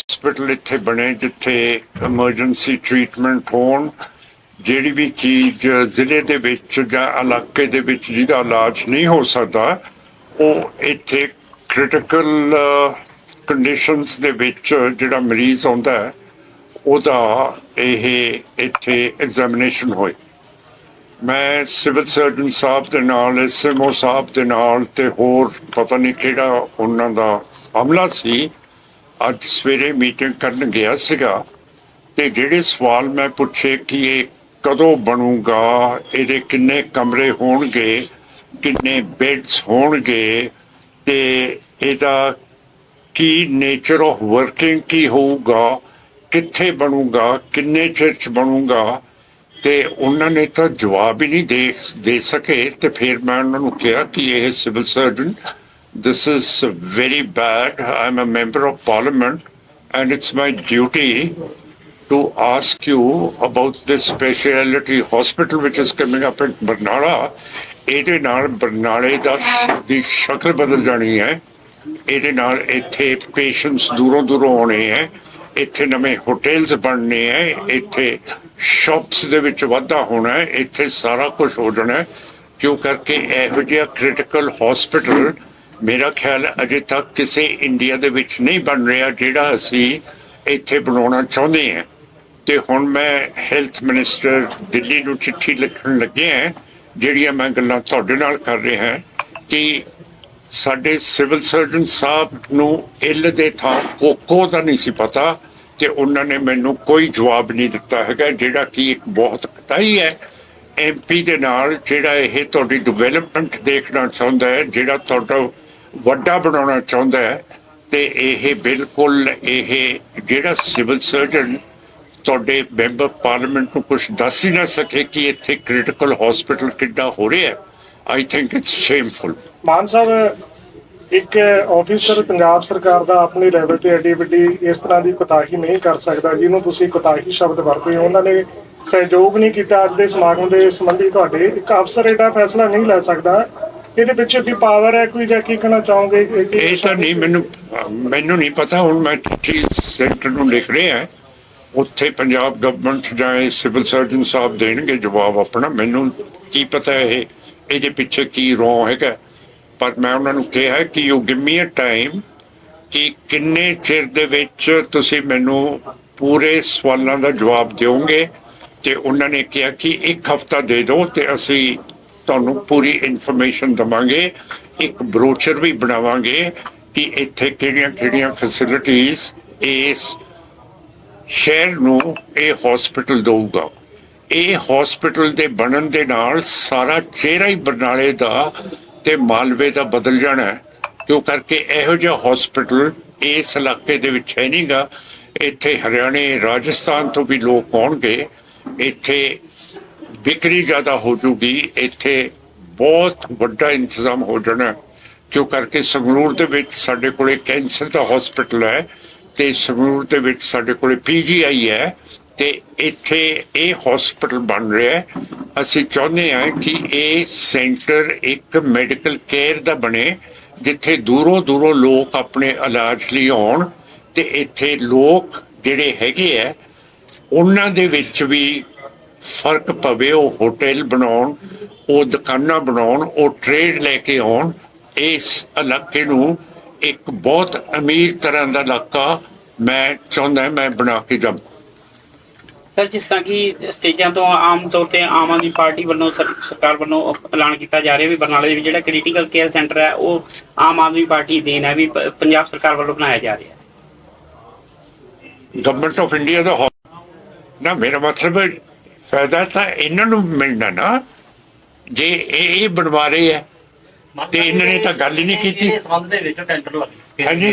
Hospital ਇੱਥੇ ਬਣੇ, ਜਿੱਥੇ ਐਮਰਜੈਂਸੀ ਟ੍ਰੀਟਮੈਂਟ ਹੋਣ, ਜਿਹੜੀ ਵੀ ਚੀਜ਼ ਜ਼ਿਲ੍ਹੇ ਦੇ ਵਿੱਚ ਜਾਂ ਇਲਾਕੇ ਦੇ ਵਿੱਚ ਜਿਹਦਾ ਇਲਾਜ ਨਹੀਂ ਹੋ ਸਕਦਾ, ਉਹ ਇੱਥੇ ਕ੍ਰਿਟੀਕਲ ਕੰਡੀਸ਼ਨਸ ਦੇ ਵਿੱਚ ਜਿਹੜਾ ਮਰੀਜ਼ ਆਉਂਦਾ ਹੈ, ਉਹਦਾ ਇਹ ਇੱਥੇ ਐਗਜ਼ਾਮੀਨੇਸ਼ਨ ਹੋਏ। ਮੈਂ ਸਿਵਲ ਸਰਜਨ ਸਾਹਿਬ ਦੇ ਨਾਲ ਐਸਐਮਓ ਸਾਹਿਬ ਦੇ ਨਾਲ ਤੇ ਹੋਰ ਪਤਾ ਨਹੀਂ ਕਿਹੜਾ ਉਹਨਾਂ ਦਾ ਹਮਲਾ ਸੀ ਅੱਜ ਸਵੇਰੇ ਮੀਟਿੰਗ ਕਰਨ ਗਿਆ ਸੀਗਾ ਤੇ ਜਿਹੜੇ ਸਵਾਲ ਮੈਂ ਪੁੱਛੇ ਕਿ ਇਹ ਕਦੋਂ ਬਣੂਗਾ, ਇਹਦੇ ਕਿੰਨੇ ਕਮਰੇ ਹੋਣਗੇ, ਕਿੰਨੇ ਬੈੱਡਸ ਹੋਣਗੇ ਤੇ ਇਹਦਾ ਕੀ ਨੇਚਰ ਆਫ ਵਰਕਿੰਗ ਕੀ ਹੋਊਗਾ, ਕਿੱਥੇ ਬਣੂਗਾ, ਕਿੰਨੇ ਚਿਰ ਚ ਬਣੂਗਾ ਤੇ ਉਹਨਾਂ ਨੇ ਤਾਂ ਜਵਾਬ ਹੀ ਨਹੀਂ ਦੇ ਦੇ ਸਕੇ ਤੇ ਫਿਰ ਮੈਂ ਉਹਨਾਂ ਨੂੰ ਕਿਹਾ ਕਿ ਇਹ civil surgeon this is very bad i'm a member of parliament and it's my duty to ask you about this specialty hospital which is coming up in Barnala ਇਹਦੇ ਨਾਲ ਬਰਨਾਲੇ ਦਾ ਦੀ ਸ਼ਕਲ ਬਦਲ ਜਾਣੀ ਹੈ ਇਹਦੇ ਨਾਲ ਇੱਥੇ ਪੇਸ਼ੈਂਟਸ ਦੂਰੋਂ ਦੂਰੋਂ ਆਉਣੇ ਹੈ ਇੱਥੇ ਨਵੇਂ ਹੋਟਲਸ ਬਣਨੇ ਹੈ ਇੱਥੇ ਸ਼ਾਪਸ ਦੇ ਵਿੱਚ ਵਾਧਾ ਹੋਣਾ ਹੈ ਇੱਥੇ ਸਾਰਾ ਕੁਝ ਹੋ ਜਾਣਾ ਹੈ ਕਿਉਂ ਕਰਕੇ ਇਹੋ ਜਿਹਾ ਕ੍ਰਿਟੀਕਲ ਹਸਪੀਟਲ ਮੇਰਾ ਖਿਆਲ ਅਜੇ ਤੱਕ ਕਿਸੇ ਇੰਡੀਆ ਦੇ ਵਿੱਚ ਨਹੀਂ ਬਣ ਰਿਹਾ ਜਿਹੜਾ ਅਸੀਂ ਇੱਥੇ ਬਣਾਉਣਾ ਚਾਹੁੰਦੇ ਹਾਂ। ਤੇ ਹੁਣ ਮੈਂ ਹੈਲਥ ਮਿਨਿਸਟਰ ਦਿੱਲੀ ਨੂੰ ਚਿੱਠੀ ਲਿਖਣ ਲੱਗੇ ਹਾਂ, ਜਿਹੜੀਆਂ ਮੈਂ ਗੱਲਾਂ ਤੁਹਾਡੇ ਨਾਲ ਕਰ ਰਿਹਾ ਹਾਂ ਕਿ ਸਾਡੇ ਸਿਵਲ ਸਰਜਨ ਸਾਹਿਬ ਨੂੰ ਇਲ ਦੇ ਥਾਂ ਕੋਕੋ ਦਾ ਨਹੀਂ ਸੀ ਪਤਾ ਤੇ ਉਹਨਾਂ ਨੇ ਮੈਨੂੰ ਕੋਈ ਜਵਾਬ ਨਹੀਂ ਦਿੱਤਾ ਹੈਗਾ, ਜਿਹੜਾ ਕਿ ਇੱਕ ਬਹੁਤ ਕਤਾਈ ਹੈ। ਐਮਪੀ ਦੇ ਨਾਲ ਜਿਹੜਾ ਇਹ ਤੁਹਾਡੀ ਡਿਵੈਲਪਮੈਂਟ ਦੇਖਣਾ ਚਾਹੁੰਦਾ ਹੈ, ਜਿਹੜਾ ਤੁਹਾਡਾ ਵੱਡਾ ਬਣਾਉਣਾ ਚਾਹੁੰਦਾ ਹੈ ਤੇ ਇਹ ਬਿਲਕੁਲ ਇਹ ਜਿਹੜਾ ਸਿਵਲ ਸਰਜਨ ਤੁਹਾਡੇ ਮੈਂਬਰ ਪਾਰਲੀਮੈਂਟ ਨੂੰ ਕੁਝ ਦੱਸ ਹੀ ਨਾ ਸਕੇ ਕਿ ਇੱਥੇ ਕ੍ਰਿਟੀਕਲ ਹਸਪੀਟਲ ਕਿੱਦਾਂ ਹੋ ਰਿਹਾ ਹੈ I think it's shameful Mann Sahib, ਇੱਕ ਆਫੀਸਰ ਪੰਜਾਬ ਸਰਕਾਰ ਦਾ ਆਪਣੀ ਲੈਵਲ ਤੇ ਐਡੀ ਵੱਡੀ ਇਸ ਤਰ੍ਹਾਂ ਦੀ ਕੁਤਾਹੀ ਨਹੀਂ ਕਰ ਸਕਦਾ, ਜਿਹਨੂੰ ਤੁਸੀਂ ਕੁਤਾਹੀ ਸ਼ਬਦ ਵਰਤੇ ਉਹਨਾਂ ਨੇ ਸਹਿਯੋਗ ਨਹੀਂ ਕੀਤਾ, ਅੱਜ ਦੇ ਸਮਾਗਮ ਦੇ ਸੰਬੰਧੀ ਤੁਹਾਡੇ ਇੱਕ ਅਫਸਰ ਐਡਾ ਫੈਸਲਾ ਨਹੀਂ ਲੈ ਸਕਦਾ। ਇਹਦੇ ਪਿੱਛੇ ਦੀ ਪਾਵਰ ਹੈ ਕੋਈ ਜਾਂ ਕੀ ਕਹਿਣਾ ਚਾਹੋਗੇ? ਇਹ ਤਾਂ ਨਹੀਂ, ਮੈਨੂੰ ਮੈਨੂੰ ਨਹੀਂ ਪਤਾ, ਹੁਣ ਮੈਂ ਚਿੱਠੀ ਸੈਂਟਰ ਨੂੰ ਲਿਖ ਰਿਹਾ। ਉੱਥੇ ਪੰਜਾਬ ਗਵਰਨਮੈਂਟ ਜਾਂ ਸਿਵਲ ਸਰਜਨ ਸਾਹਿਬ ਦੇਣਗੇ ਜਵਾਬ ਆਪਣਾ। ਮੈਨੂੰ ਕੀ ਪਤਾ ਇਹ, ਇਹਦੇ ਪਿੱਛੇ ਕੀ ਰੋ ਹੈਗਾ। ਪਰ ਮੈਂ ਉਹਨਾਂ ਨੂੰ ਕਿਹਾ ਕਿ you give me a time ਕਿ ਕਿੰਨੇ ਚਿਰ ਦੇ ਵਿੱਚ ਤੁਸੀਂ ਮੈਨੂੰ ਪੂਰੇ ਸਵਾਲਾਂ ਦਾ ਜਵਾਬ ਦਿਓਗੇ। ਤੇ ਉਹਨਾਂ ਨੇ ਕਿਹਾ ਕਿ ਇੱਕ ਹਫਤਾ ਦੇ ਦਿਓ ਤੇ ਅਸੀਂ ਤੁਹਾਨੂੰ ਪੂਰੀ ਇਨਫੋਰਮੇਸ਼ਨ ਦਵਾਂਗੇ। ਇੱਕ ਬਰੋਚਰ ਵੀ ਬਣਾਵਾਂਗੇ ਕਿ ਇੱਥੇ ਕਿਹੜੀਆਂ ਕਿਹੜੀਆਂ ਫੈਸਿਲਿਟੀਆਂ ਇਸ ਸ਼ਹਿਰ ਨੂੰ ਇਹ ਹਸਪੀਟਲ ਦਊਗਾ। ਇਹ ਹਸਪੀਟਲ ਦੇ ਬਣਨ ਦੇ ਨਾਲ ਸਾਰਾ ਚਿਹਰਾ ਹੀ ਬਰਨਾਲੇ ਦਾ ਤੇ ਮਾਲਵੇ ਦਾ ਬਦਲ ਜਾਣਾ ਹੈ। ਕਿਉਂ ਕਰਕੇ ਇਹੋ ਜਿਹਾ ਹਸਪੀਟਲ ਇਸ ਇਲਾਕੇ ਦੇ ਵਿੱਚ ਹੈ ਨਹੀਂਗਾ ਇੱਥੇ ਹਰਿਆਣੇ, ਰਾਜਸਥਾਨ ਤੋਂ ਵੀ ਲੋਕ ਆਉਣਗੇ। ਇੱਥੇ ਵਿਕਰੀ ਜ਼ਿਆਦਾ ਹੋ ਜੂਗੀ, ਇੱਥੇ ਬਹੁਤ ਵੱਡਾ ਇੰਤਜ਼ਾਮ ਹੋ ਜਾਣਾ ਕਿਉਂ ਕਰਕੇ ਸੰਗਰੂਰ ਦੇ ਵਿੱਚ ਸਾਡੇ ਕੋਲੇ ਕੈਂਸਰ ਦਾ ਹਸਪੀਟਲ ਹੈ ਤੇ ਸੰਗਰੂਰ ਦੇ ਵਿੱਚ ਸਾਡੇ ਕੋਲੇ ਪੀਜੀਆਈ ਹੈ ਤੇ ਇੱਥੇ ਇਹ ਹਸਪੀਟਲ ਬਣ ਰਿਹਾ ਹੈ। ਅਸੀਂ ਚਾਹੁੰਦੇ ਹਾਂ ਕਿ ਇਹ ਸੈਂਟਰ ਇੱਕ ਮੈਡੀਕਲ ਕੇਅਰ ਦਾ ਬਣੇ, ਜਿੱਥੇ ਦੂਰੋਂ ਦੂਰੋਂ ਲੋਕ ਆਪਣੇ ਇਲਾਜ ਲਈ ਆਉਣ ਤੇ ਇੱਥੇ ਲੋਕ ਜਿਹੜੇ ਹੈਗੇ ਆ ਉਹਨਾਂ ਦੇ ਵਿੱਚ ਵੀ ਫ਼ਰਕ ਪਵੇ ਉਹ ਹੋਟਲ ਬਣਾਉਣ ਉਹ ਦੁਕਾਨਾਂ ਬਣਾਉਣ ਉਹ ਟ੍ਰੇਡ ਲੈ ਕੇ ਆਉਣ ਇਸ ਇਲਾਕੇ ਨੂੰ ਇੱਕ ਬਹੁਤ ਅਮੀਰ ਤਰ੍ਹਾਂ ਦਾ ਇਲਾਕਾ ਮੈਂ ਚਾਹੁੰਦਾ ਮੈਂ ਬਣਾ ਕੇ ਜਾਵਾਂ। ਸਰ ਜਿਸ ਤਰ੍ਹਾਂ ਕਿ ਸਟੇਜਾਂ ਤੋਂ ਆਮ ਤੌਰ ਤੇ ਆਮ ਆਦਮੀ ਪਾਰਟੀ ਵੱਲੋਂ ਸਰ- ਸਰਕਾਰ ਵੱਲੋਂ ਐਲਾਨ ਕੀਤਾ ਜਾ ਰਿਹਾ ਵੀ ਬਰਨਾਲੇ ਦੇ ਵਿੱਚ ਜਿਹੜਾ ਕ੍ਰਿਟੀਕਲ ਕੇਅਰ ਸੈਂਟਰ ਹੈ ਉਹ ਆਮ ਆਦਮੀ ਪਾਰਟੀ ਦੇਣ ਹੈ ਵੀ ਪੰਜਾਬ ਸਰਕਾਰ ਵੱਲੋਂ ਬਣਾਇਆ ਜਾ ਰਿਹਾ ਹੈ। ਗਵਰਨਮੈਂਟ ਆਫ ਇੰਡੀਆ ਦਾ ਨਾ ਮੇਰਾ ਮਤਲਬ ਹੈ, ਫਾਇਦਾ ਤਾਂ ਇਹਨਾਂ ਨੂੰ ਮਿਲਣਾ ਨਾ ਜੇ ਇਹ ਇਹ ਬਣਵਾ ਰਹੇ ਹੈ ਤੇ ਇਹਨਾਂ ਨੇ ਤਾਂ ਗੱਲ ਹੀ ਨਹੀਂ ਕੀਤੀ। ਇਹਦੇ ਸੰਬੰਧ ਦੇ ਵਿੱਚ ਟੈਂਡਰ ਲੱਗੇ ਹਾਂਜੀ।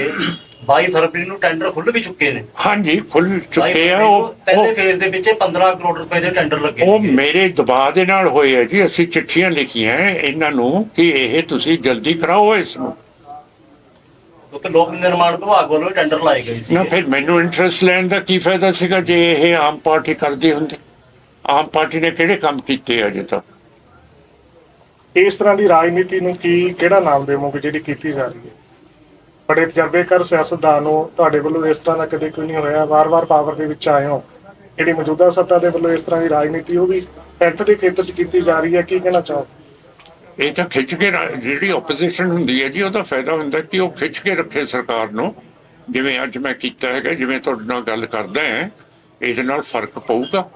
22 ਫਰਵਰੀ ਨੂੰ ਟੈਂਡਰ ਖੁੱਲ ਵੀ ਚੁੱਕੇ ਨੇ ਹਾਂਜੀ ਖੁੱਲ 22 ਚੁੱਕੇ ਫਰਵਰੀ ਆ ਉਹ ਪਹਿਲੇ ਫੇਜ਼ ਦੇ ਵਿੱਚ 15 ਕਰੋੜ ਰੁਪਏ ਦੇ ਟੈਂਡਰ ਲੱਗੇ ਉਹ। ਮੇਰੇ ਦਬਾਅ ਦੇ ਨਾਲ ਹੋਏ ਹੈ ਜੀ ਅਸੀਂ ਚਿੱਠੀਆਂ ਲਿਖੀਆਂ ਇਹਨਾਂ ਨੂੰ ਕਿ ਇਹ ਤੁਸੀਂ ਜਲਦੀ ਕਰਾਓ ਇਸ ਨੂੰ ਕਿਉਂਕਿ ਲੋਕ ਨਿਰਮਾਣ ਵਿਭਾਗ ਵੱਲੋਂ ਟੈਂਡਰ ਲਾਏ ਗਏ ਸੀ ਨਾ ਫਿਰ ਮੈਨੂੰ ਇੰਟਰਸਟ ਲੈਣ ਦਾ ਕੀ ਫਾਇਦਾ ਸੀਗਾ ਜੇ ਇਹ ਆਮ ਪਾਰਟੀ ਕਰਦੀ ਹੁੰਦੀ ਆਮ ਪਾਰਟੀ ਨੇ ਕਿਹੜੇ ਕੰਮ ਕੀਤੇ ਅਜੇ ਤੱਕ? ਇਸ ਤਰ੍ਹਾਂ ਦੀ ਰਾਜਨੀਤੀ ਨੂੰ ਕੀ ਕਿਹੜਾ ਨਾਮ ਦੇਵੋਗੇ ਜਿਹੜੀ ਕੀਤੀ ਜਾ ਰਹੀ ਹੈ? ਬੜੇ ਤਜਰਬੇਕਾਰ ਸਿਆਸਤਦਾਨ ਨੂੰ ਤੁਹਾਡੇ ਵੱਲੋਂ ਇਸ ਤਰ੍ਹਾਂ ਦਾ ਕਦੇ ਕੋਈ ਨਹੀਂ ਹੋਇਆ। ਵਾਰ-ਵਾਰ ਪਾਵਰ ਦੇ ਵਿੱਚ ਆਏ ਹੋ। ਜਿਹੜੀ ਮੌਜੂਦਾ ਸੱਤਾ ਦੇ ਵੱਲੋਂ ਇਸ ਤਰ੍ਹਾਂ ਦੀ ਰਾਜਨੀਤੀ ਉਹ ਵੀ ਹੈਲਥ ਦੇ ਖੇਤਰ 'ਚ ਕੀਤੀ ਜਾ ਰਹੀ ਹੈ ਕੀ ਕਹਿਣਾ ਚਾਹੋ ਇਹ ਤਾਂ ਖਿੱਚ ਕੇ ਜਿਹੜੀ ਆਪੋਜੀਸ਼ਨ ਹੁੰਦੀ ਹੈ ਜੀ ਉਹਦਾ ਫਾਇਦਾ ਹੁੰਦਾ ਕਿ ਉਹ ਖਿੱਚ ਕੇ ਰੱਖੇ ਸਰਕਾਰ ਨੂੰ। ਜਿਵੇਂ ਅੱਜ ਮੈਂ ਕੀਤਾ ਹੈਗਾ ਜਿਵੇਂ ਤੁਹਾਡੇ ਨਾਲ ਗੱਲ ਕਰਦਾ ਹਾਂ ਇਹਦੇ ਨਾਲ ਫ਼ਰਕ ਪਊਗਾ।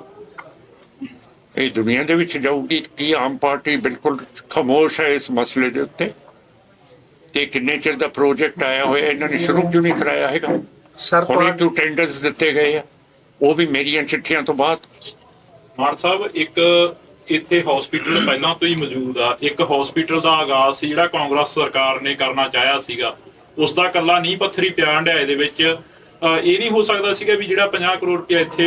ਇਹ ਦੁਨੀਆ ਦੇ ਵਿੱਚ ਜਾਊਗੀ ਕਿ ਆਮ ਪਾਰਟੀ ਬਿਲਕੁਲ ਖਾਮੋਸ਼ ਹੈ ਇਸ ਮਸਲੇ ਦੇ ਉੱਤੇ? ਤੇ ਕਿੰਨੇ ਚਿਰ ਦਾ ਪ੍ਰੋਜੈਕਟ ਆਇਆ ਹੋਇਆ ਇਹਨਾਂ ਨੇ ਸ਼ੁਰੂ ਕਿਉਂ ਨਹੀਂ ਕਰਾਇਆ ਹੈਗਾ? ਸਰ ਤੁਹਾ- ਕਿਉਂ ਟੈਂਡਰਸ ਦਿੱਤੇ ਗਏ ਆ ਉਹ ਵੀ ਮੇਰੀਆਂ ਚਿੱਠੀਆਂ ਤੋਂ ਬਾਅਦ। ਮਾਨ ਸਾਹਿਬ ਇੱਕ ਇੱਥੇ ਹਸਪੀਟਲ ਪਹਿਲਾਂ ਤੋਂ ਹੀ ਮੌਜੂਦ ਆ। ਇੱਕ ਹਸਪੀਟਲ ਦਾ ਆਗਾਜ਼ ਸੀ ਜਿਹੜਾ ਕਾਂਗਰਸ ਸਰਕਾਰ ਨੇ ਕਰਨਾ ਚਾਹਿਆ ਸੀਗਾ। ਉਸ ਦਾ ਕੱਲਾ ਨਹੀਂ ਪੱਥਰੀ ਪਿਆ ਹੰਡਿਆ ਇਹਦੇ ਵਿੱਚ। ਇਹ ਨਹੀਂ ਹੋ ਸਕਦਾ ਸੀਗਾ ਵੀ ਜਿਹੜਾ 50 ਕਰੋੜ ਰੁਪਇਆ ਇੱਥੇ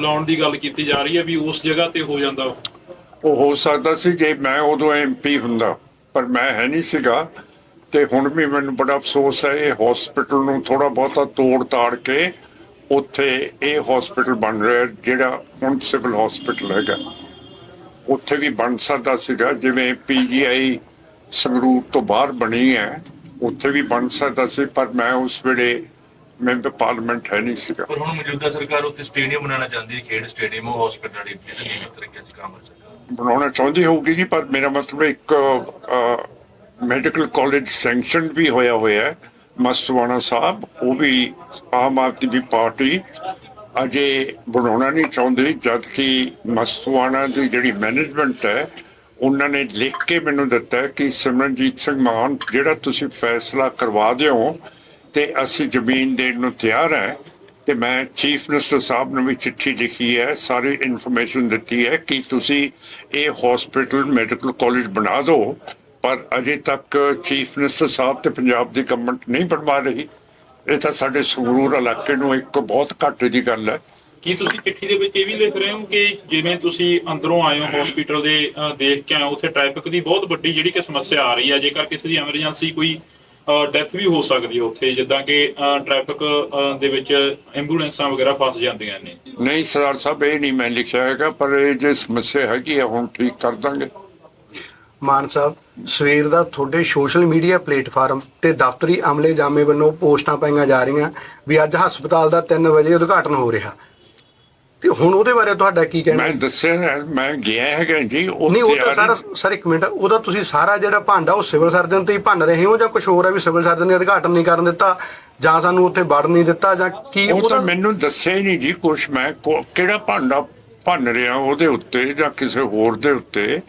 ਲਾਉਣ ਦੀ ਗੱਲ ਕੀਤੀ ਜਾ ਰਹੀ ਹੈ ਵੀ ਉਸ ਜਗ੍ਹਾ ਤੇ ਹੋ ਜਾਂਦਾ ਉਹ। ਹੋ ਸਕਦਾ ਸੀ ਜੇ ਮੈਂ ਉਦੋਂ ਐਮਪੀ ਹੁੰਦਾ, ਪਰ ਮੈਂ ਹੈ ਨਹੀਂ ਸੀਗਾ। ਤੇ ਹੁਣ ਵੀ ਮੈਨੂੰ ਬੜਾ ਅਫਸੋਸ ਹੈ, ਇਹ ਹਸਪੀਟਲ ਨੂੰ ਥੋੜਾ ਬਹੁਤਾ ਤੋੜ ਤਾੜ ਕੇ ਉੱਥੇ ਇਹ ਹਸਪੀਟਲ ਬਣ ਰਿਹਾ, ਜਿਹੜਾ ਹੁਣ ਸਿਵਲ ਹਸਪੀਟਲ ਹੈਗਾ। ਉੱਥੇ ਵੀ ਬਣ ਸਕਦਾ ਸੀਗਾ, ਜਿਵੇਂ ਪੀਜੀਆਈ ਸੰਗਰੂਰ ਤੋਂ ਬਾਹਰ ਬਣੀ ਹੈ, ਉੱਥੇ ਵੀ ਬਣ ਸਕਦਾ ਸੀ, ਪਰ ਮੈਂ ਉਸ ਵੇਲੇ ਮੈਂਬਰ ਪਾਰਲੀਮੈਂਟ ਹੈ ਨਹੀਂ ਸੀਗਾ। ਪਰ ਹੁਣ ਮੌਜੂਦਾ ਸਰਕਾਰ ਉੱਤੇ ਸਟੇਡੀਅਮ ਬਣਾਉਣਾ ਚਾਹੁੰਦੀ ਹੈ ਖੇਡ ਸਟੇਡੀਅਮ ਉਹ ਹਸਪੀਟਲ ਦੀ ਤੇ ਨਹੀਂ ਤਰੀਕੇ ਚ ਕੰਮ ਕਰ ਸਕਦਾ ਬਣਾਉਣਾ ਚਾਹੁੰਦੀ ਹੋਊਗੀ ਜੀ ਪਰ ਮੇਰਾ ਮਤਲਬ ਇੱਕ ਮੈਡੀਕਲ ਕਾਲਜ ਸੈਂਕਸ਼ਨ ਵੀ ਹੋਇਆ ਹੋਇਆ ਹੈ। ਮਸਤਵਾਣਾ ਸਾਹਿਬ ਉਹ ਵੀ ਆਮ ਆਦਮੀ ਦੀ ਪਾਰਟੀ ਅਜੇ ਬਣਾਉਣਾ ਨਹੀਂ ਚਾਹੁੰਦੀ ਜਦ ਕਿ ਮਸਤਵਾਣਾ ਦੀ ਜਿਹੜੀ ਮੈਨੇਜਮੈਂਟ ਹੈ ਉਹਨਾਂ ਨੇ ਲਿਖ ਕੇ ਮੈਨੂੰ ਦਿੱਤਾ ਕਿ ਸਿਮਰਨਜੀਤ ਸਿੰਘ ਮਾਨ ਜਿਹੜਾ ਤੁਸੀਂ ਫੈਸਲਾ ਕਰਵਾ ਦਿਓ ਤੇ ਅਸੀਂ ਜ਼ਮੀਨ ਦੇਣ ਨੂੰ ਤਿਆਰ ਹੈ ਤੇ ਮੈਂ ਚੀਫ ਮਿਨਿਸਟਰ ਸਾਹਿਬ ਨੂੰ ਵੀ ਚਿੱਠੀ ਲਿਖੀ ਹੈ, ਸਾਰੀ ਇਨਫੋਰਮੇਸ਼ਨ ਦਿੱਤੀ ਹੈ ਕਿ ਤੁਸੀਂ ਇਹ ਹਸਪੀਟਲ ਮੈਡੀਕਲ ਕਾਲਜ ਬਣਾ ਦਿਓ, ਪਰ ਅਜੇ ਤੱਕ ਚੀਫ ਮਿਨਿਸਟਰ ਸਾਹਿਬ ਤੇ ਪੰਜਾਬ ਦੀ ਗਵਰਨਮੈਂਟ ਨਹੀਂ ਬਣਵਾ ਰਹੀ। ਇਹ ਤਾਂ ਸਾਡੇ ਸੰਗਰੂਰ ਇਲਾਕੇ ਨੂੰ ਇੱਕ ਬਹੁਤ ਘਾਟੇ ਦੀ ਗੱਲ ਹੈ। ਕੀ ਤੁਸੀਂ ਚਿੱਠੀ ਦੇ ਵਿੱਚ ਇਹ ਵੀ ਲਿਖ ਰਹੇ ਹੋ ਕਿ ਜਿਵੇਂ ਤੁਸੀਂ ਅੰਦਰੋਂ ਆਏ ਹੋ ਹਸਪੀਟਲ ਦੇ ਦੇਖ ਕੇ ਆਏ ਉੱਥੇ ਟ੍ਰੈਫਿਕ ਦੀ ਬਹੁਤ ਵੱਡੀ ਜਿਹੜੀ ਕਿ ਸਮੱਸਿਆ ਆ ਰਹੀ ਹੈ, ਜੇਕਰ ਕਿਸੇ ਦੀ ਐਮਰਜੈਂਸੀ ਕੋਈ ਡੈਥ ਵੀ ਹੋ ਸਕਦੀ ਹੈ ਉੱਥੇ ਜਿੱਦਾਂ ਕਿ ਟ੍ਰੈਫਿਕ ਦੇ ਵਿੱਚ ਐਂਬੂਲੈਂਸਾਂ ਵਗੈਰਾ ਫਸ ਜਾਂਦੀਆਂ ਨੇ। ਨਹੀਂ ਸਰਦਾਰ ਸਾਹਿਬ ਇਹ ਨਹੀਂ ਮੈਂ ਲਿਖਿਆ ਹੈਗਾ ਪਰ ਇਹ ਜੇ ਸਮੱਸਿਆ ਹੈਗੀ ਹੈ ਹੁਣ ਠੀਕ ਕਰ ਦਾਂਗੇ। ਮਾਨ ਸਾਹਿਬ ਸਵੇਰ ਦਾ ਤੁਹਾਡੇ ਸੋਸ਼ਲ ਮੀਡੀਆ ਪਲੇਟਫਾਰਮ ਤੇ ਦਫ਼ਤਰੀ ਅਮਲੇ ਜਾਮੇ ਵੱਲੋਂ ਪੋਸਟਾਂ ਪਾਈਆਂ ਜਾ ਰਹੀਆਂ ਵੀ ਅੱਜ ਹਸਪਤਾਲ ਦਾ 3 ਵਜੇ ਉਦਘਾਟਨ ਹੋ ਰਿਹਾ। ਤੇ ਹੁਣ ਉਹਦੇ ਬਾਰੇ ਤੁਹਾਡਾ ਕੀ ਕਹਿਣਾ? ਮੈਂ ਦੱਸਿਆ ਮੈਂ ਗਿਆ ਹੈਗਾ ਜੀ ਉਹ ਨਹੀਂ ਉਹ ਤਾਂ ਸਾਰਾ ਸਰ ਇੱਕ ਮਿੰਟ ਉਹਦਾ ਤੁਸੀਂ ਸਾਰਾ ਜਿਹੜਾ ਭਾਂਡਾ ਉਹ ਸਿਵਲ ਸਰਜਨ ਤੇ ਹੀ ਭੰਨ ਰਹੇ ਹੋ ਜਾਂ ਕੁਝ ਹੋਰ ਹੈ ਵੀ ਸਿਵਲ ਸਰਜਨ ਨੇ ਉਦਘਾਟਨ ਨਹੀਂ ਕਰਨ ਦਿੱਤਾ ਜਾਂ ਸਾਨੂੰ ਉੱਥੇ ਵੜਨ ਨਹੀਂ ਦਿੱਤਾ ਜਾਂ ਕੀ ਉਹ ਤਾਂ ਮੈਨੂੰ ਦੱਸਿਆ ਹੀ ਨਹੀਂ ਜੀ ਕੁਛ। ਮੈਂ ਕਿਹੜਾ ਭਾਂਡਾ ਭੰਨ ਰਿਹਾ ਉਹਦੇ ਉੱਤੇ ਜਾਂ ਕਿਸੇ ਹੋਰ ਦੇ ਉੱਤੇ?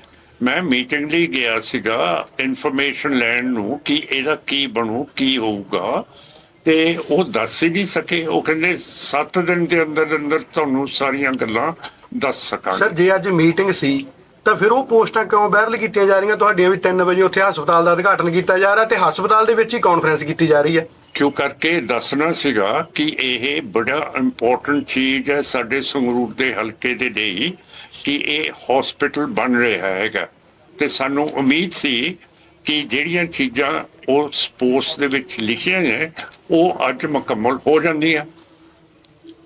ਮੈਂ ਮੀਟਿੰਗ ਲਈ ਗਿਆ ਸੀਗਾ ਇਨਫੋਰਮੇਸ਼ਨ ਲੈਣ ਨੂੰ ਕਿ ਇਹਦਾ ਕੀ ਬਣੂ ਕੀ ਹੋਊਗਾ। ਤੇ ਉਹ ਦੱਸ ਹੀ ਨਹੀਂ ਸਕੇ। ਉਹ ਕਹਿੰਦੇ 7 ਦਿਨ ਦੇ ਅੰਦਰ ਅੰਦਰ ਤੁਹਾਨੂੰ ਸਾਰੀਆਂ ਗੱਲਾਂ ਦੱਸ ਸਰ ਸਕਾਂਗੇ ਜੇ ਅੱਜ ਮੀਟਿੰਗ ਸੀ ਤਾਂ ਫਿਰ ਉਹ ਪੋਸਟਾਂ ਕਿਉਂ ਵਾਇਰਲ ਕੀਤੀਆਂ ਜਾ ਰਹੀਆਂ? ਤੁਹਾਡੀਆਂ ਵੀ 3 ਵਜੇ ਉੱਥੇ ਹਸਪਤਾਲ ਦਾ ਉਦਘਾਟਨ ਕੀਤਾ ਜਾ ਰਿਹਾ ਤੇ ਹਸਪਤਾਲ ਦੇ ਵਿੱਚ ਹੀ ਕਾਨਫਰੰਸ ਕੀਤੀ ਜਾ ਰਹੀ ਹੈ। ਕਿਉਂ ਕਰਕੇ ਦੱਸਣਾ ਸੀਗਾ ਕਿ ਇਹ ਬੜਾ ਇੰਪੋਰਟੈਂਟ ਚੀਜ਼ ਹੈ ਸਾਡੇ ਸੰਗਰੂਰ ਦੇ ਹਲਕੇ ਦੇ ਲਈ ਕਿ ਇਹ ਹਸਪੀਟਲ ਬਣ ਰਿਹਾ ਹੈਗਾ। ਤੇ ਸਾਨੂੰ ਉਮੀਦ ਸੀ ਕਿ ਜਿਹੜੀਆਂ ਚੀਜ਼ਾਂ ਉਹ ਸਪੋਰਟਸ ਦੇ ਵਿੱਚ ਲਿਖੀਆਂ ਨੇ ਉਹ ਅੱਜ ਮੁਕੰਮਲ ਹੋ ਜਾਂਦੀਆਂ।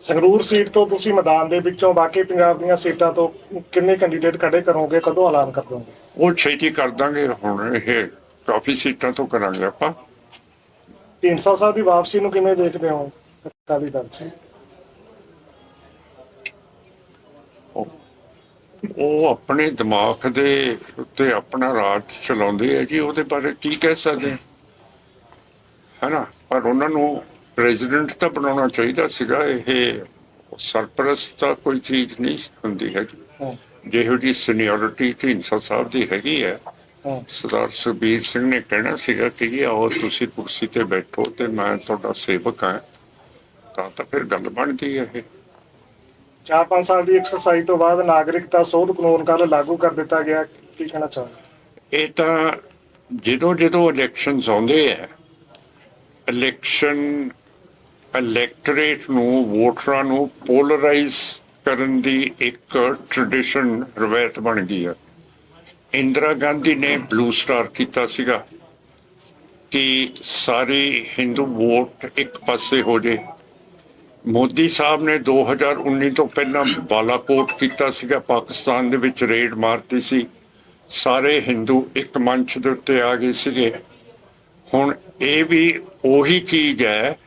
ਸੰਗਰੂਰ ਸੀਟ ਤੋਂ ਤੁਸੀਂ ਮੈਦਾਨ ਦੇ ਵਿੱਚੋਂ ਬਾਕੀ ਪੰਜਾਬ ਦੀਆਂ ਸੀਟਾਂ ਤੋਂ ਕਿੰਨੇ ਕੈਂਡੀਡੇਟ ਖੜੇ ਕਰੋਗੇ ਕਦੋਂ ਐਲਾਨ ਕਰ ਦੋਗੇ? ਉਹ ਛੇਤੀ ਕਰ ਦਾਂਗੇ ਹੁਣ ਇਹ ਕਾਫੀ ਸੀਟਾਂ ਤੋਂ ਕਰਾਂਗੇ ਆਪਾਂ। ਢੀਂਡਸਾ ਸਾਹਿਬ ਦੀ ਵਾਪਸੀ ਨੂੰ ਕਿਵੇਂ ਦੇਖਦੇ ਹੋ? ਅਕਾਲੀ ਦਲ ਉਹ ਆਪਣੇ ਦਿਮਾਗ ਦੇ ਉੱਤੇ ਆਪਣਾ ਰਾਜ ਚਲਾਉਂਦੇ ਆ ਜੀ ਉਹਦੇ ਬਾਰੇ ਕੀ ਕਹਿ ਸਕਦੇ ਹਾਂ? ਹੈਨਾ? ਪਰ ਉਹਨਾਂ ਨੂੰ ਪ੍ਰੈਜ਼ੀਡੈਂਟ ਤਾਂ ਬਣਾਉਣਾ ਚਾਹੀਦਾ ਸੀਗਾ ਇਹ ਸਰਪ੍ਰਸਤ ਤਾਂ ਕੋਈ ਚੀਜ਼ ਨਹੀਂ ਹੁੰਦੀ ਹੂੰ, ਜਿਹੋ ਜੀ ਸੀਨੀਅਰਿਟੀ ਢੀਂਡਸਾ ਸਾਹਿਬ ਦੀ ਹੈਗੀ ਹੈ। ਸਰਦਾਰ ਸੁਖਬੀਰ ਸਿੰਘ ਨੇ ਕਹਿਣਾ ਸੀਗਾ ਕਿ ਜੀ ਆਓ ਤੁਸੀਂ ਕੁਰਸੀ ਤੇ ਬੈਠੋ ਤੇ ਮੈਂ ਤੁਹਾਡਾ ਸੇਵਕ ਹਾਂ। ਤਾਂ ਤਾਂ ਫਿਰ ਗੱਲ ਬਣਦੀ ਹੈ ਇਹ। ਚਾਰ ਪੰਜ ਸਾਲ ਦੀ ਐਕਸਰਸਾਈਜ਼ ਤੋਂ ਬਾਅਦ ਨਾਗਰਿਕਤਾ ਸੋਧ ਕਾਨੂੰਨ ਕੱਲ ਲਾਗੂ ਕਰ ਦਿੱਤਾ ਗਿਆ। ਕੀ ਕਹਿਣਾ ਚਾਹੁੰਦੇ ਇਹ ਤਾਂ ਜਦੋਂ ਜਦੋਂ ਇਲੈਕਸ਼ਨਸ ਆਉਂਦੇ ਆ ਇਲੈਕਸ਼ਨ ਇਲੈਕਟੋਰੇਟ ਨੂੰ, ਵੋਟਰਾਂ ਨੂੰ ਪੋਲਰਾਈਜ਼ ਕਰਨ ਦੀ ਇੱਕ ਟ੍ਰੈਡੀਸ਼ਨ ਰਵਾਇਤ ਬਣ ਗਈ ਹੈ ਇੰਦਰਾ ਗਾਂਧੀ ਨੇ ਬਲੂ ਸਟਾਰ ਕੀਤਾ ਸੀਗਾ ਕਿ ਸਾਰੇ ਹਿੰਦੂ ਵੋਟ ਇੱਕ ਪਾਸੇ ਹੋ ਜੇ। ਮੋਦੀ ਸਾਹਿਬ ਨੇ 2019 ਤੋਂ ਪਹਿਲਾਂ ਬਾਲਾਕੋਟ ਕੀਤਾ ਸੀਗਾ, ਪਾਕਿਸਤਾਨ ਦੇ ਵਿੱਚ ਰੇਡ ਮਾਰਤੀ ਸੀ। ਸਾਰੇ ਹਿੰਦੂ ਇੱਕ ਮੰਚ ਦੇ ਉੱਤੇ ਆ ਗਏ ਸੀਗੇ। ਹੁਣ ਇਹ ਵੀ ਉਹੀ ਚੀਜ਼ ਹੈ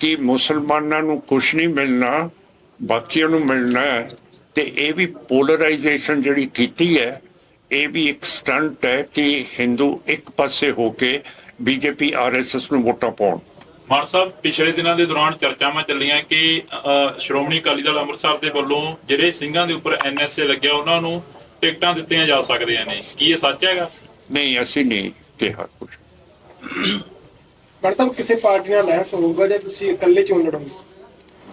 ਕਿ ਮੁਸਲਮਾਨਾਂ ਨੂੰ ਕੁਝ ਨਹੀਂ ਮਿਲਣਾ, ਬਾਕੀਆਂ ਨੂੰ ਮਿਲਣਾ ਹੈ ਤੇ ਇਹ ਵੀ ਪੋਲਰਾਈਜੇਸ਼ਨ ਜਿਹੜੀ ਕੀਤੀ ਹੈ, ਇਹ ਵੀ ਇੱਕ ਸਟੰਟ ਹੈ ਕਿ ਹਿੰਦੂ ਇੱਕ ਪਾਸੇ ਹੋ ਕੇ ਬੀਜੇਪੀ, ਆਰਐਸਐਸ ਨੂੰ ਵੋਟਾਂ ਪਾਉਣ। ਮਾਨ ਸਾਹਿਬ ਪਿਛਲੇ ਦਿਨਾਂ ਦੇ ਦੌਰਾਨ ਚਰਚਾਵਾਂ ਚੱਲੀਆਂ ਕਿ ਸ਼੍ਰੋਮਣੀ ਅਕਾਲੀ ਦਲ ਅੰਮ੍ਰਿਤਸਰ ਦੇ ਵੱਲੋਂ ਜਿਹੜੇ ਸਿੰਘਾਂ ਦੇ ਉੱਪਰ ਐਨਐਸਏ ਲੱਗਿਆ ਉਹਨਾਂ ਨੂੰ ਟਿਕਟਾਂ ਦਿੱਤੀਆਂ ਜਾ ਸਕਦੀਆਂ ਨੇ। ਕੀ ਇਹ ਸੱਚ ਹੈਗਾ? ਨਹੀਂ ਅਸੀਂ ਨਹੀਂ ਕਿਹਾ ਕੁਝ ਡਾਕਟਰ ਸਾਹਿਬ ਕਿਸੇ ਪਾਰਟੀ ਨਾਲ ਲੈਸ ਹੋਊਗਾ ਜਾਂ ਤੁਸੀਂ ਇਕੱਲੇ ਚੋਣ ਲੜੋਗੇ?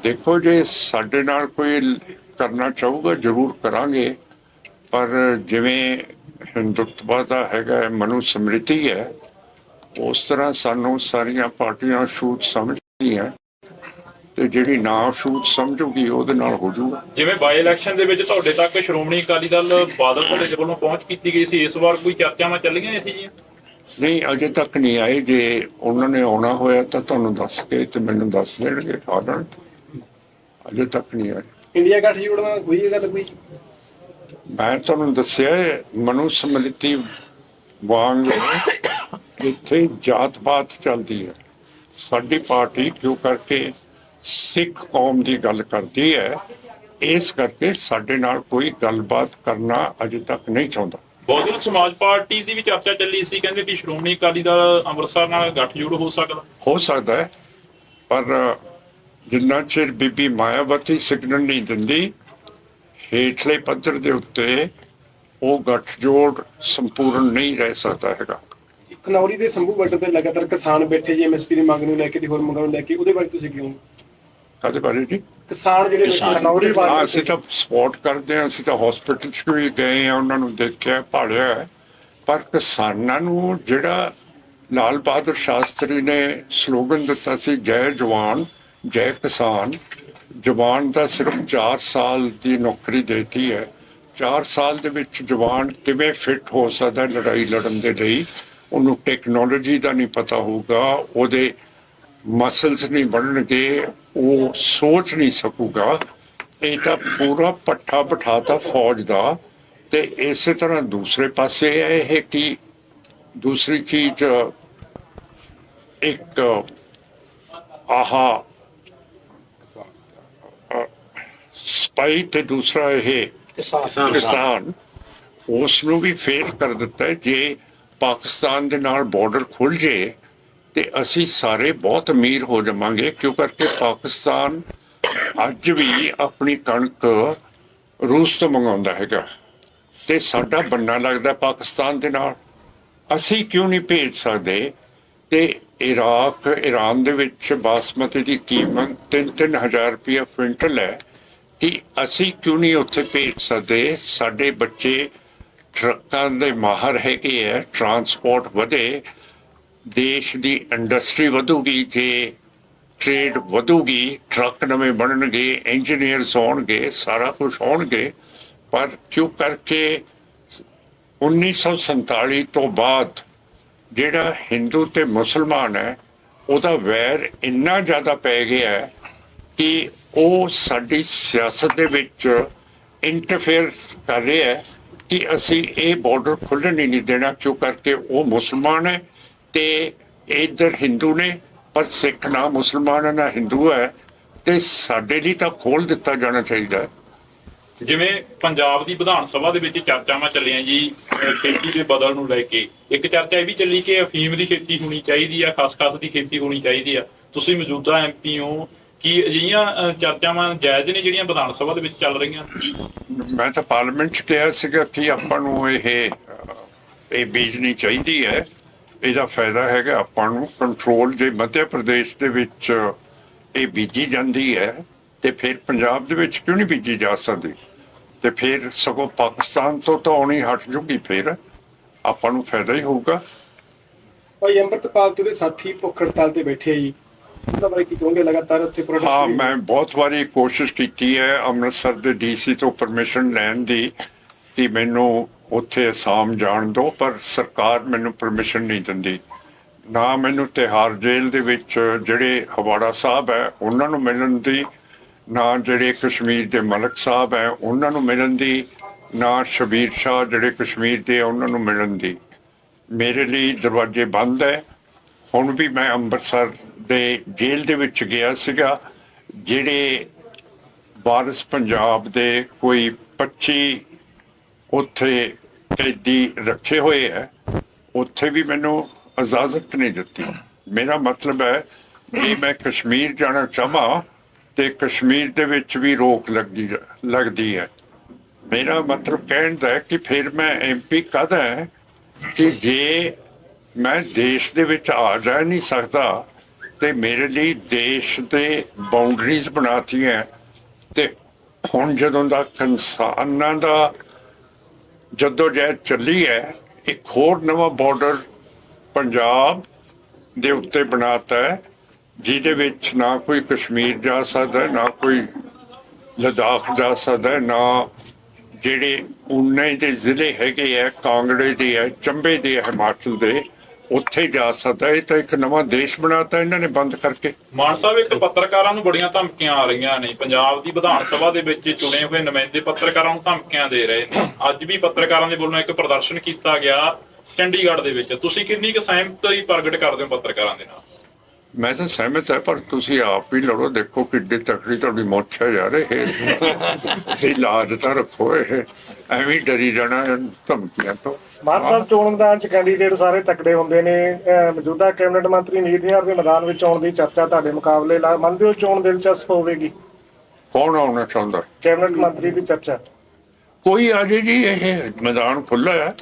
ਦੇਖੋ ਜੇ ਸਾਡੇ ਨਾਲ ਕੋਈ ਕਰਨਾ ਚਾਹੂਗਾ ਜ਼ਰੂਰ ਕਰਾਂਗੇ। ਪਰ ਜਿਵੇਂ ਹਿੰਦੁੱਤਵਾ ਦਾ ਹੈਗਾ ਮਨੂ ਸਮ੍ਰਿਤੀ ਹੈ ਉਸ ਤਰ੍ਹਾਂ ਸਾਨੂੰ ਸਾਰੀਆਂ ਪਾਰਟੀਆਂ ਛੂਤ ਸਮਝਦੀਆਂ ਤੇ ਜਿਹੜੀ ਨਾ ਛੂਤ ਸਮਝੂਗੀ ਉਹਦੇ ਨਾਲ ਹੋ ਜਾਊਗਾ। ਜਿਵੇਂ ਬਾਈ ਇਲੈਕਸ਼ਨ ਦੇ ਵਿੱਚ ਤੁਹਾਡੇ ਤੱਕ ਸ਼੍ਰੋਮਣੀ ਅਕਾਲੀ ਦਲ ਬਾਦਲ ਤੁਹਾਡੇ ਵੱਲੋਂ ਪਹੁੰਚ ਕੀਤੀ ਗਈ ਸੀ ਇਸ ਵਾਰ ਕੋਈ ਚਰਚਾਵਾਂ ਚੱਲੀਆਂ ਨੇ ਸੀ ਜੀ? ਨਹੀਂ ਅਜੇ ਤੱਕ ਨਹੀਂ ਆਏ। ਜੇ ਉਹਨਾਂ ਨੇ ਆਉਣਾ ਹੋਇਆ ਤਾਂ ਤੁਹਾਨੂੰ ਦੱਸ ਕੇ ਤੇ ਮੈਨੂੰ ਦੱਸ ਦੇਣਗੇ ਜਾਣ ਅਜੇ ਤੱਕ ਨਹੀਂ ਆਏ। ਇੰਡੀਆ ਗੱਠਜੋੜ ਨਾਲ ਹੋਈ ਇਹ ਗੱਲ ਕੋਈ ਮੈਂ ਤੁਹਾਨੂੰ ਦੱਸਿਆ ਹੈ, ਮਨੂ ਸਮ੍ਰਿਤੀ ਵਾਂਗ ਇੱਥੇ ਜਾਤ-ਪਾਤ ਚੱਲਦੀ ਹੈ ਸਾਡੀ ਪਾਰਟੀ ਕਿਉਂ ਕਰਕੇ ਸਿੱਖ ਕੌਮ ਦੀ ਗੱਲ ਕਰਦੀ ਹੈ ਇਸ ਕਰਕੇ ਸਾਡੇ ਨਾਲ ਕੋਈ ਗੱਲਬਾਤ ਕਰਨਾ ਅਜੇ ਤੱਕ ਨਹੀਂ ਚਾਹੁੰਦਾ। ਬਹੁਜਨ ਸਮਾਜ ਪਾਰਟੀ ਦੀ ਵੀ ਚਰਚਾ ਚੱਲੀ ਸੀ ਕਹਿੰਦੇ ਵੀ ਸ਼੍ਰੋਮਣੀ ਅਕਾਲੀ ਦਲ ਅੰਮ੍ਰਿਤਸਰ ਨਾਲ ਗੱਠਜੋੜ ਹੋ ਸਕਦਾ। ਹੋ ਸਕਦਾ ਹੈ ਪਰ ਜਿੰਨਾ ਚਿਰ ਬੀਬੀ ਮਾਇਆਵਤੀ ਸਿਗਨਲ ਨਹੀਂ ਦਿੰਦੀ ਹੇਠਲੇ ਪੱਧਰ ਦੇ ਉੱਤੇ ਉਹ ਗੱਠਜੋੜ ਸੰਪੂਰਨ ਨਹੀਂ ਰਹਿ ਸਕਦਾ ਹੈਗਾ। ਖਨੌਰੀ ਦੇ ਸੰਭੂ ਬਾਰਡਰ ਤੇ ਲਗਾਤਾਰ ਕਿਸਾਨ ਬੈਠੇ ਜੀ ਐਮਐਸਪੀ ਦੀ ਮੰਗ ਨੂੰ ਲੈ ਕੇ ਤੇ ਹੋਰ ਮੰਗਾਂ ਨੂੰ ਲੈ ਕੇ ਉਹਦੇ ਬਾਰੇ ਤੁਸੀਂ ਕਿਉਂ ਕਦੇ ਬਾਰੇ ਜੀ। ਕਿਸਾਨ ਜਿਹੜੇ ਖਨੌਰੀ ਹਾਂ ਬਾਰਡਰ ਅਸੀਂ ਤਾਂ ਸਪੋਰਟ ਕਰਦੇ ਹਾਂ ਅਸੀਂ ਤਾਂ ਹਸਪੀਟਲ 'ਚ ਵੀ ਗਏ ਆ ਉਹਨਾਂ ਨੂੰ ਦੇਖਿਆ ਭਾਲਿਆ ਹੈ। ਪਰ ਕਿਸਾਨਾਂ ਨੂੰ ਜਿਹੜਾ ਲਾਲ ਬਹਾਦਰ ਸ਼ਾਸਤਰੀ ਨੇ ਸਲੋਗਨ ਦਿੱਤਾ ਸੀ ਜੈ ਜਵਾਨ ਜੈ ਕਿਸਾਨ। ਜਵਾਨ ਦਾ ਸਿਰਫ 4 ਸਾਲ ਦੀ ਨੌਕਰੀ ਦੇਤੀ ਹੈ। 4 ਸਾਲ ਦੇ ਵਿੱਚ ਜਵਾਨ ਕਿਵੇਂ ਫਿੱਟ ਹੋ ਸਕਦਾ ਹੈ ਲੜਾਈ ਲੜਨ ਦੇ ਲਈ? ਉਹਨੂੰ ਟੈਕਨੋਲੋਜੀ ਦਾ ਨਹੀਂ ਪਤਾ ਹੋਊਗਾ ਉਹਦੇ ਮਸਲਸ ਨਹੀਂ ਬਣਨਗੇ ਉਹ ਸੋਚ ਨਹੀਂ ਸਕੂਗਾ ਇਹ ਤਾਂ ਪੂਰਾ ਪੱਠਾ ਬਿਠਾਤਾ ਫੌਜ ਦਾ ਤੇ ਇਸੇ ਤਰ੍ਹਾਂ ਦੂਸਰੇ ਪਾਸੇ ਇਹ ਕਿ ਦੂਸਰੀ ਚੀਜ਼ ਇੱਕ ਆਹਾ ਸਪਾਈ ਤੇ ਦੂਸਰਾ ਇਹ ਕਿਸਾਨ ਉਸ ਨੂੰ ਵੀ ਫੇਲ ਕਰ ਦਿੱਤਾ ਹੈ। ਜੇ ਪਾਕਿਸਤਾਨ ਦੇ ਨਾਲ ਬਾਰਡਰ ਖੁੱਲ ਜੇ ਤੇ ਅਸੀਂ ਸਾਰੇ ਬਹੁਤ ਅਮੀਰ ਹੋ ਜਾਵਾਂਗੇ, ਕਿਉਂ ਕਰਕੇ ਪਾਕਿਸਤਾਨ ਅੱਜ ਵੀ ਆਪਣੀ ਕਣਕ ਰੂਸ ਤੋਂ ਮੰਗਾਉਂਦਾ ਹੈਗਾ। ਤੇ ਸਾਡਾ ਬੰਨਾ ਲੱਗਦਾ ਪਾਕਿਸਤਾਨ ਦੇ ਨਾਲ। ਅਸੀਂ ਕਿਉਂ ਨਹੀਂ ਭੇਜ ਸਕਦੇ? ਤੇ ਇਰਾਕ ਈਰਾਨ ਦੇ ਵਿੱਚ ਬਾਸਮਤੀ ਦੀ ਕੀਮਤ 3-3000 ਰੁਪਏ ਕੁਇੰਟਲ ਹੈ। ਕਿ ਅਸੀਂ ਕਿਉਂ ਨਹੀਂ ਉੱਥੇ ਭੇਜ ਸਕਦੇ? ਸਾਡੇ ਬੱਚੇ ਟਰੱਕਾਂ ਦੇ ਮਾਹਰ ਹੈਗੇ ਹੈ ਟਰਾਂਸਪੋਰਟ ਵਧੇ, ਦੇਸ਼ ਦੀ ਇੰਡਸਟਰੀ ਵਧੂਗੀ, ਜੇ ਟ੍ਰੇਡ ਵਧੂਗੀ, ਟਰੱਕ ਨਵੇਂ ਬਣਨਗੇ ਇੰਜੀਨੀਅਰਸ ਹੋਣਗੇ, ਸਾਰਾ ਕੁਝ ਹੋਣਗੇ, ਪਰ ਕਿਉਂ ਕਰਕੇ 1947 ਤੋਂ ਬਾਅਦ ਜਿਹੜਾ ਹਿੰਦੂ ਤੇ ਮੁਸਲਮਾਨ ਹੈ, ਉਹਦਾ ਵੈਰ ਇੰਨਾ ਜ਼ਿਆਦਾ ਪੈ ਗਿਆ ਹੈ ਕਿ ਉਹ ਸਾਡੀ ਸਿਆਸਤ ਦੇ ਵਿੱਚ ਇੰਟਰਫੇਅਰ ਕਰ ਰਿਹਾ ਹੈ। ਕਿ ਅਸੀਂ ਇਹ ਬਾਰਡਰ ਖੁੱਲ੍ਹਣ ਹੀ ਨਹੀਂ ਦੇਣਾ ਕਿਉਂ ਕਰਕੇ ਉਹ ਮੁਸਲਮਾਨ ਹੈ ਤੇ ਇਧਰ ਹਿੰਦੂ ਨੇ, ਪਰ ਸਿੱਖ ਨਾ ਮੁਸਲਮਾਨ ਹੈ ਨਾ ਹਿੰਦੂ ਹੈ ਤੇ ਸਾਡੇ ਲਈ ਤਾਂ ਖੋਲ ਦਿੱਤਾ ਜਾਣਾ ਚਾਹੀਦਾ ਹੈ। ਜਿਵੇਂ ਪੰਜਾਬ ਦੀ ਵਿਧਾਨ ਸਭਾ ਦੇ ਵਿੱਚ ਚਰਚਾਵਾਂ ਚੱਲੀਆਂ ਜੀ ਖੇਤੀ ਦੇ ਬਦਲ ਨੂੰ ਲੈ ਕੇ, ਇੱਕ ਚਰਚਾ ਇਹ ਵੀ ਚੱਲੀ ਕਿ ਅਫੀਮ ਦੀ ਖੇਤੀ ਹੋਣੀ ਚਾਹੀਦੀ ਆ, ਖਸਖਸ ਦੀ ਖੇਤੀ ਹੋਣੀ ਚਾਹੀਦੀ ਆ। ਤੁਸੀਂ ਮੌਜੂਦਾ ਐਮਪੀ ਹੋ ਕੀ ਅਜਿਹੀਆਂ ਚਰਚਾਵਾਂ ਜਾਇਜ਼ ਨੇ ਜਿਹੜੀਆਂ ਵਿਧਾਨ ਸਭਾ ਦੇ ਵਿੱਚ ਚੱਲ ਰਹੀਆਂ? ਮੈਂ ਤਾਂ ਪਾਰਲੀਮੈਂਟ 'ਚ ਕਿਹਾ ਸੀਗਾ ਕਿ ਆਪਾਂ ਨੂੰ ਇਹ ਇਹ ਬੀਜਣੀ ਚਾਹੀਦੀ ਹੈ। ਇਹਦਾ ਫਾਇਦਾ ਹੈਗਾ ਆਪਾਂ ਨੂੰ ਕੰਟਰੋਲ ਜੇ ਮੱਧ ਪ੍ਰਦੇਸ਼ ਦੇ ਵਿੱਚ ਇਹ ਬੀਜੀ ਜਾਂਦੀ ਹੈ ਤੇ ਫਿਰ ਪੰਜਾਬ ਦੇ ਵਿੱਚ ਕਿਉਂ ਨਹੀਂ ਬੀਜੀ ਜਾ ਸਕਦੀ? ਤੇ ਫਿਰ ਸਗੋਂ ਪਾਕਿਸਤਾਨ ਤੋਂ ਤਾਂ ਆਉਣੀ ਹਟ ਜੂਗੀ ਫਿਰ। ਆਪਾਂ ਨੂੰ ਫਾਇਦਾ ਹੀ ਹੋਊਗਾ। ਭਾਈ ਅੰਮ੍ਰਿਤਪਾਲ ਤੇ ਉਹਦੇ ਸਾਥੀ ਭੁੱਖ ਹੜਤਾਲ ਤੇ ਬੈਠੇ ਆ ਜੀ। ਉਹਨਾਂ ਬਾਰੇ ਕੀ ਕਹੋਗੇ ਲਗਾਤਾਰ ਉੱਥੇ ਹਾਂ ਮੈਂ ਬਹੁਤ ਵਾਰੀ ਕੋਸ਼ਿਸ਼ ਕੀਤੀ ਹੈ ਅੰਮ੍ਰਿਤਸਰ ਦੇ ਡੀਸੀ ਤੋਂ ਪਰਮਿਸ਼ਨ ਲੈਣ ਦੀ ਕਿ ਮੈਨੂੰ ਉੱਥੇ ਅਸਾਮ ਜਾਣ ਦਿਓ ਪਰ ਸਰਕਾਰ ਮੈਨੂੰ ਪਰਮਿਸ਼ਨ ਨਹੀਂ ਦਿੰਦੀ। ਨਾ ਮੈਨੂੰ ਤਿਹਾਰ ਜੇਲ੍ਹ ਦੇ ਵਿੱਚ ਜਿਹੜੇ ਹਵਾੜਾ ਸਾਹਿਬ ਹੈ ਉਹਨਾਂ ਨੂੰ ਮਿਲਣ ਦੀ ਨਾ ਜਿਹੜੇ ਕਸ਼ਮੀਰ ਦੇ ਮਲਕ ਸਾਹਿਬ ਹੈ ਉਹਨਾਂ ਨੂੰ ਮਿਲਣ ਦੀ ਨਾ ਸ਼ਬੀਰ ਸ਼ਾਹ ਜਿਹੜੇ ਕਸ਼ਮੀਰ ਦੇ ਉਹਨਾਂ ਨੂੰ ਮਿਲਣ ਦੀ। ਮੇਰੇ ਲਈ ਦਰਵਾਜ਼ੇ ਬੰਦ ਹੈ। ਹੁਣ ਵੀ ਮੈਂ ਅੰਮ੍ਰਿਤਸਰ ਦੇ ਜੇਲ੍ਹ ਦੇ ਵਿੱਚ ਗਿਆ ਸੀਗਾ, ਜਿਹੜੇ ਵਾਰਿਸ ਪੰਜਾਬ ਦੇ ਕੋਈ 25 ਉੱਥੇ ਕੈਦੀ ਰੱਖੇ ਹੋਏ ਹੈ ਉੱਥੇ ਵੀ ਮੈਨੂੰ ਇਜਾਜ਼ਤ ਨਹੀਂ ਦਿੱਤੀ। ਮੇਰਾ ਮਤਲਬ ਹੈ ਕਿ ਮੈਂ ਕਸ਼ਮੀਰ ਜਾਣਾ ਚਾਹਾਂ ਤੇ ਕਸ਼ਮੀਰ ਦੇ ਵਿੱਚ ਵੀ ਰੋਕ ਲੱਗਦੀ ਲੱਗਦੀ ਹੈ। ਮੇਰਾ ਮਤਲਬ ਕਹਿਣ ਦਾ ਹੈ ਕਿ ਫਿਰ ਮੈਂ ਐਮਪੀ ਕਦਾ ਹੈ ਕਿ ਜੇ ਮੈਂ ਦੇਸ਼ ਦੇ ਵਿੱਚ ਆ ਜਾ ਨਹੀਂ ਸਕਦਾ ਤੇ ਮੇਰੇ ਲਈ ਦੇਸ਼ ਦੇ ਬਾਉਂਡਰੀਜ਼ ਬਣਾਤੀਆਂ। ਤੇ ਹੁਣ ਜਦੋਂ ਦਾ ਕਿਸਾਨਾਂ ਦਾ ਜਦੋਂ ਜਹਿਦ ਚੱਲੀ ਹੈ, ਇੱਕ ਹੋਰ ਨਵਾਂ ਬਾਰਡਰ ਪੰਜਾਬ ਦੇ ਉੱਤੇ ਬਣਾਤਾ ਹੈ, ਜਿਹਦੇ ਵਿੱਚ ਨਾ ਕੋਈ ਕਸ਼ਮੀਰ ਜਾ ਸਕਦਾ, ਨਾ ਕੋਈ ਲਦਾਖ ਜਾ ਸਕਦਾ, ਨਾ ਜਿਹੜੇ ਉਨੇ ਦੇ ਜ਼ਿਲ੍ਹੇ ਹੈਗੇ ਆ ਕਾਂਗੜੇ ਦੇ ਆ ਚੰਬੇ ਦੇ ਆ ਹਿਮਾਚਲ ਦੇ ਉੱਥੇ ਜਾ ਸਕਦਾ, ਇਹ ਤਾਂ ਇੱਕ ਨਵਾਂ ਦੇਸ਼ ਬਣਾਤਾ ਇਹਨਾਂ ਨੇ ਬੰਦ ਕਰਕੇ। ਮਾਨ ਸਾਹਿਬ, ਇੱਕ ਪੱਤਰਕਾਰਾਂ ਨੂੰ ਬੜੀਆਂ ਧਮਕੀਆਂ ਆ ਰਹੀਆਂ ਨੇ। ਪੰਜਾਬ ਦੀ ਵਿਧਾਨ ਸਭਾ ਦੇ ਵਿੱਚ ਚੁਣੇ ਹੋਏ ਨੁਮਾਇੰਦੇ ਪੱਤਰਕਾਰਾਂ ਨੂੰ ਧਮਕੀਆਂ ਦੇ ਰਹੇ ਨੇ। ਅੱਜ ਵੀ ਪੱਤਰਕਾਰਾਂ ਦੇ ਵੱਲੋਂ ਇੱਕ ਪ੍ਰਦਰਸ਼ਨ ਕੀਤਾ ਗਿਆ ਚੰਡੀਗੜ੍ਹ ਦੇ ਵਿੱਚ। ਤੁਸੀਂ ਕਿੰਨੀ ਕੁ ਸਹਿਮਤੀ ਪ੍ਰਗਟ ਕਰਦੇ ਹੋ ਪੱਤਰਕਾਰਾਂ ਦੇ ਨਾਲ? ਮੈਂ ਤਾਂ ਸਹਿਮਤ ਹੈ ਪਰ ਤੁਸੀਂ ਆਪ ਵੀ ਲੜੋ ਦੇਖੋ ਕਿੱਡੀ ਤਕੜੀ ਤੁਹਾਡੀ ਮੁੱਛ ਹੈ ਯਾਰ ਇਹ। ਤੁਸੀਂ ਲਾਜ ਤਾਂ ਰੱਖੋ ਇਹ। ਐਵੇਂ ਡਰੀ ਜਾਣਾ ਧਮਕੀਆਂ ਤੋਂ। ਮਾਨ ਸਾਹਿਬ ਚੋਣ ਮੈਦਾਨ ਚ ਕੈਂਡੀਡੇਟ ਸਾਰੇ ਤਕੜੇ ਹੁੰਦੇ ਨੇ। ਮੌਜੂਦਾ ਕੈਬਨਿਟ ਮੰਤਰੀ ਨੀਤੀਆਂ ਦੇ ਮੈਦਾਨ ਵਿੱਚ ਆਉਣ ਦੀ ਚਰਚਾ ਤੁਹਾਡੇ ਮੁਕਾਬਲੇ ਲਾ ਮੰਨਦੇ ਹੋ ਚੋਣ ਦਿਲਚਸਪ ਹੋਵੇਗੀ? ਕੌਣ ਆਉਣਾ ਚਾਹੁੰਦਾ? ਕੈਬਨਿਟ ਮੰਤਰੀ ਦੀ ਚਰਚਾ। ਕੋਈ ਆ ਜੇ ਜੀ ਇਹ ਮੈਦਾਨ ਖੁੱਲਾ ਹੈ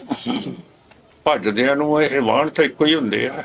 ਭੱਜਦਿਆਂ ਨੂੰ ਇਹ ਵਾਹਣ ਤਾਂ ਇੱਕੋ ਹੀ ਹੁੰਦੇ ਆ।